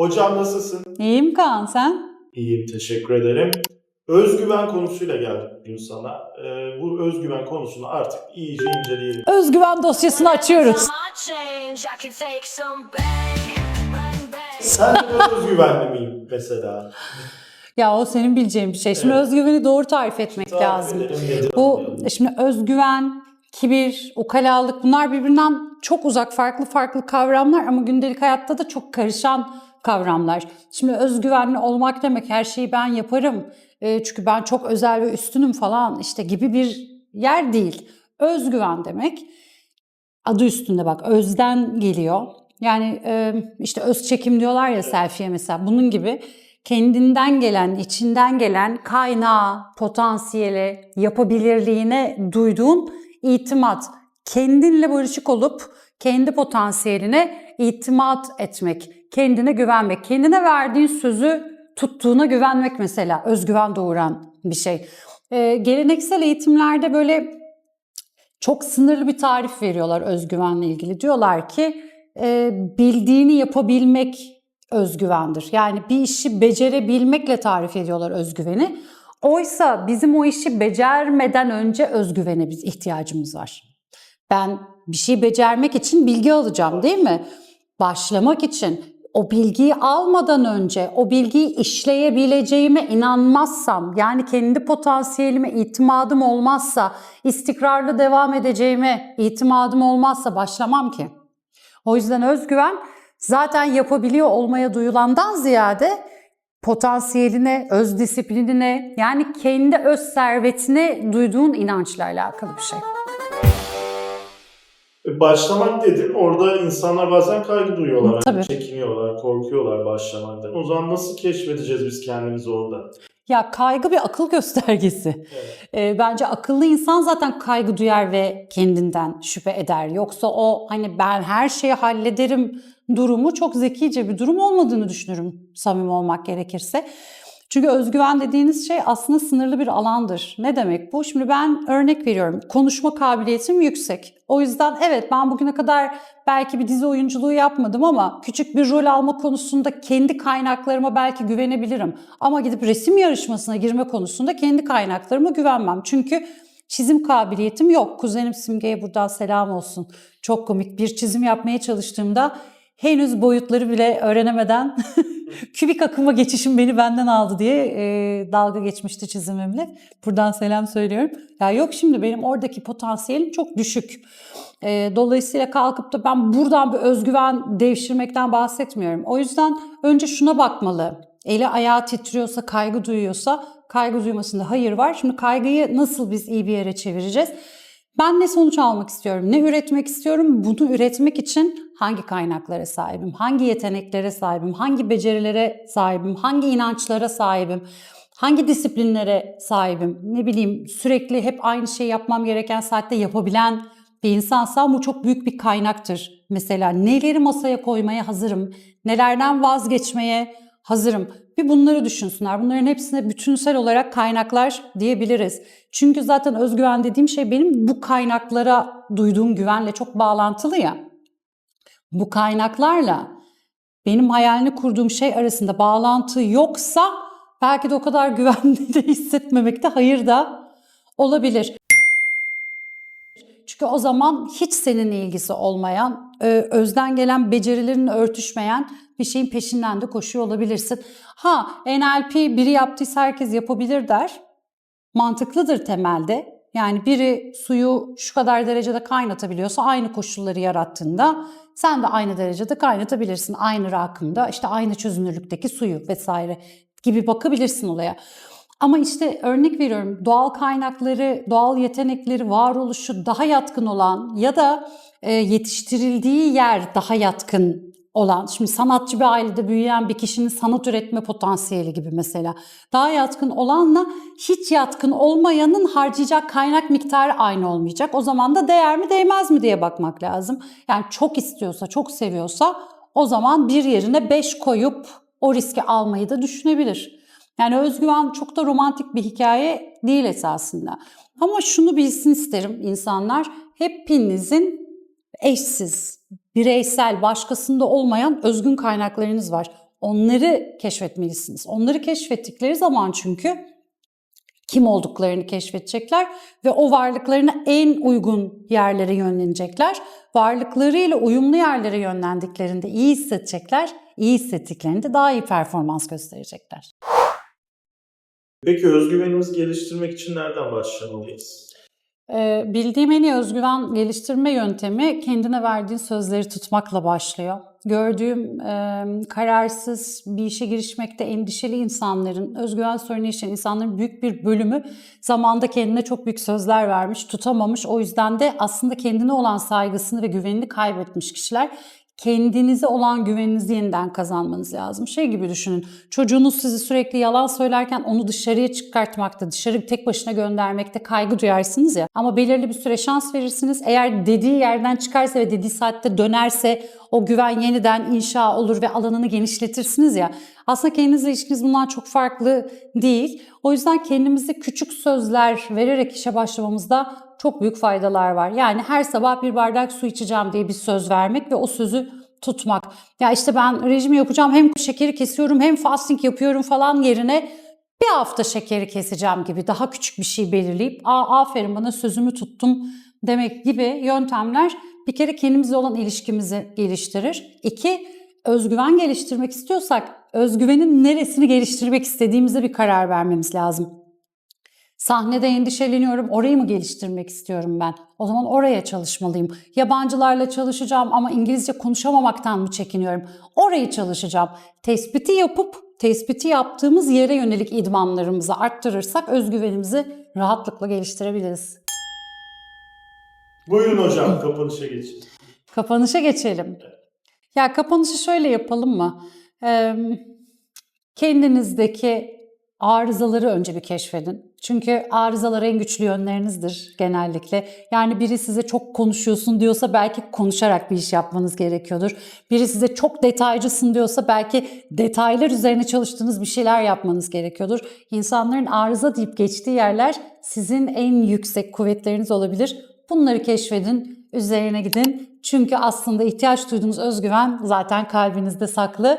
Hocam nasılsın? İyiyim Kaan sen? İyiyim, teşekkür ederim. Özgüven konusuyla geldik bugün sana. Ee, bu özgüven konusunu artık iyice inceleyelim. Özgüven dosyasını açıyoruz. Sen de özgüvenli miyim mesela? Ya o senin bileceğin bir şey. Şimdi Evet. özgüveni doğru tarif etmek Tarif lazım. edelim, nedir Bu anlayalım. şimdi özgüven, kibir, ukalalık bunlar birbirinden çok uzak farklı farklı kavramlar ama gündelik hayatta da çok karışan kavramlar. Şimdi özgüvenli olmak demek her şeyi ben yaparım. e, çünkü ben çok özel ve üstünüm falan işte gibi bir yer değil. Özgüven demek adı üstünde bak özden geliyor. Yani e, işte öz çekim diyorlar ya selfie'ye mesela bunun gibi kendinden gelen, içinden gelen kaynağı, potansiyeli, yapabilirliğine duyduğun itimat. Kendinle barışık olup kendi potansiyeline itimat etmek, kendine güvenmek, kendine verdiğin sözü tuttuğuna güvenmek mesela özgüven doğuran bir şey. E, geleneksel eğitimlerde böyle çok sınırlı bir tarif veriyorlar özgüvenle ilgili. Diyorlar ki e, bildiğini yapabilmek özgüvendir. Yani bir işi becerebilmekle tarif ediyorlar özgüveni. Oysa bizim o işi becermeden önce özgüvene biz ihtiyacımız var. Ben bir şey becermek için bilgi alacağım değil mi? Başlamak için o bilgiyi almadan önce o bilgiyi işleyebileceğime inanmazsam yani kendi potansiyelime itimadım olmazsa istikrarlı devam edeceğime itimadım olmazsa başlamam ki. O yüzden özgüven zaten yapabiliyor olmaya duyulandan ziyade potansiyeline, öz disiplinine yani kendi öz servetine duyduğun inançla alakalı bir şey. E, Başlamak dedin, orada insanlar bazen kaygı duyuyorlar. Tabii. Çekiniyorlar, korkuyorlar başlamaktan. O zaman nasıl keşfedeceğiz biz kendimizi orada? Ya kaygı bir akıl göstergesi. Evet. E, bence akıllı insan zaten kaygı duyar ve kendinden şüphe eder. Yoksa o hani ben her şeyi hallederim durumu çok zekice bir durum olmadığını düşünürüm samimi olmak gerekirse. Çünkü özgüven dediğiniz şey aslında sınırlı bir alandır. Ne demek bu? Şimdi ben örnek veriyorum. Konuşma kabiliyetim yüksek. O yüzden evet ben bugüne kadar belki bir dizi oyunculuğu yapmadım ama küçük bir rol alma konusunda kendi kaynaklarıma belki güvenebilirim. Ama gidip resim yarışmasına girme konusunda kendi kaynaklarıma güvenmem. Çünkü çizim kabiliyetim yok. Kuzenim Simge'ye buradan selam olsun. Çok komik bir çizim yapmaya çalıştığımda henüz boyutları bile öğrenemeden kübik akıma geçişim beni benden aldı diye e, dalga geçmişti çizimimle. Buradan selam söylüyorum. Ya yok şimdi benim oradaki potansiyelim çok düşük. E, dolayısıyla kalkıp da ben buradan bir özgüven devşirmekten bahsetmiyorum. O yüzden önce şuna bakmalı. Eli ayağı titriyorsa, kaygı duyuyorsa kaygı duymasında hayır var. Şimdi kaygıyı nasıl biz iyi bir yere çevireceğiz? Ben ne sonuç almak istiyorum? Ne üretmek istiyorum? Bunu üretmek için hangi kaynaklara sahibim? Hangi yeteneklere sahibim? Hangi becerilere sahibim? Hangi inançlara sahibim? Hangi disiplinlere sahibim? Ne bileyim sürekli hep aynı şeyi yapmam gereken saatte yapabilen bir insansam bu çok büyük bir kaynaktır. Mesela neleri masaya koymaya hazırım? Nelerden vazgeçmeye hazırım? Bir bunları düşünsünler. Bunların hepsine bütünsel olarak kaynaklar diyebiliriz. Çünkü zaten özgüven dediğim şey benim bu kaynaklara duyduğum güvenle çok bağlantılı ya. Bu kaynaklarla benim hayalini kurduğum şey arasında bağlantı yoksa belki de o kadar güvenli de hissetmemekte hayır da olabilir. Çünkü o zaman hiç seninle ilgisi olmayan, e, özden gelen becerilerin örtüşmeyen bir şeyin peşinden de koşuyor olabilirsin. Ha NLP biri yaptıysa herkes yapabilir der. Mantıklıdır temelde. Yani biri suyu şu kadar derecede kaynatabiliyorsa aynı koşulları yarattığında sen de aynı derecede kaynatabilirsin. Aynı rakımda işte aynı çözünürlükteki suyu vesaire gibi bakabilirsin olaya. Ama işte örnek veriyorum doğal kaynakları, doğal yetenekleri, varoluşu daha yatkın olan ya da e, yetiştirildiği yer daha yatkın olan, şimdi sanatçı bir ailede büyüyen bir kişinin sanat üretme potansiyeli gibi mesela. Daha yatkın olanla hiç yatkın olmayanın harcayacak kaynak miktarı aynı olmayacak. O zaman da değer mi değmez mi diye bakmak lazım. Yani çok istiyorsa, çok seviyorsa o zaman bir yerine beş koyup o riski almayı da düşünebilir. Yani özgüven çok da romantik bir hikaye değil esasında. Ama şunu bilsin isterim insanlar. Hepinizin eşsiz, bireysel, başkasında olmayan özgün kaynaklarınız var. Onları keşfetmelisiniz. Onları keşfettikleri zaman çünkü kim olduklarını keşfedecekler ve o varlıklarına en uygun yerlere yönlenecekler. Varlıklarıyla uyumlu yerlere yönlendiklerinde iyi hissedecekler. İyi hissettiklerinde daha iyi performans gösterecekler. Peki özgüvenimizi geliştirmek için nereden başlamalıyız? Ee, bildiğim en iyi özgüven geliştirme yöntemi kendine verdiğin sözleri tutmakla başlıyor. Gördüğüm e, kararsız bir işe girişmekte endişeli insanların, özgüven sorunu yaşayan insanların büyük bir bölümü zamanda kendine çok büyük sözler vermiş, tutamamış. O yüzden de aslında kendine olan saygısını ve güvenini kaybetmiş kişiler. Kendinize olan güveninizi yeniden kazanmanız lazım. Şey gibi düşünün. Çocuğunuz sizi sürekli yalan söylerken onu dışarıya çıkartmakta, dışarı tek başına göndermekte kaygı duyarsınız ya. Ama belirli bir süre şans verirsiniz. Eğer dediği yerden çıkarsa ve dediği saatte dönerse o güven yeniden inşa olur ve alanını genişletirsiniz ya. Aslında kendinizle ilişkiniz bundan çok farklı değil. O yüzden kendimize küçük sözler vererek işe başlamamızda çok büyük faydalar var. Yani her sabah bir bardak su içeceğim diye bir söz vermek ve o sözü tutmak. Ya işte ben rejim yapacağım hem şekeri kesiyorum hem fasting yapıyorum falan yerine bir hafta şekeri keseceğim gibi daha küçük bir şey belirleyip Aa, aferin bana sözümü tuttum demek gibi yöntemler bir kere kendimizle olan ilişkimizi geliştirir. İki, özgüven geliştirmek istiyorsak özgüvenin neresini geliştirmek istediğimize bir karar vermemiz lazım. Sahnede endişeleniyorum, orayı mı geliştirmek istiyorum ben? O zaman oraya çalışmalıyım. Yabancılarla çalışacağım ama İngilizce konuşamamaktan mı çekiniyorum? Orayı çalışacağım. Tespiti yapıp tespiti yaptığımız yere yönelik idmanlarımızı arttırırsak özgüvenimizi rahatlıkla geliştirebiliriz. Buyurun hocam kapanışa geçelim. Kapanışa geçelim. Ya kapanışı şöyle yapalım mı? Ee, kendinizdeki arızaları önce bir keşfedin. Çünkü arızalar en güçlü yönlerinizdir genellikle. Yani biri size çok konuşuyorsun diyorsa belki konuşarak bir iş yapmanız gerekiyordur. Biri size çok detaycısın diyorsa belki detaylar üzerine çalıştığınız bir şeyler yapmanız gerekiyordur. İnsanların arıza deyip geçtiği yerler sizin en yüksek kuvvetleriniz olabilir. Bunları keşfedin, üzerine gidin. Çünkü aslında ihtiyaç duyduğunuz özgüven zaten kalbinizde saklı.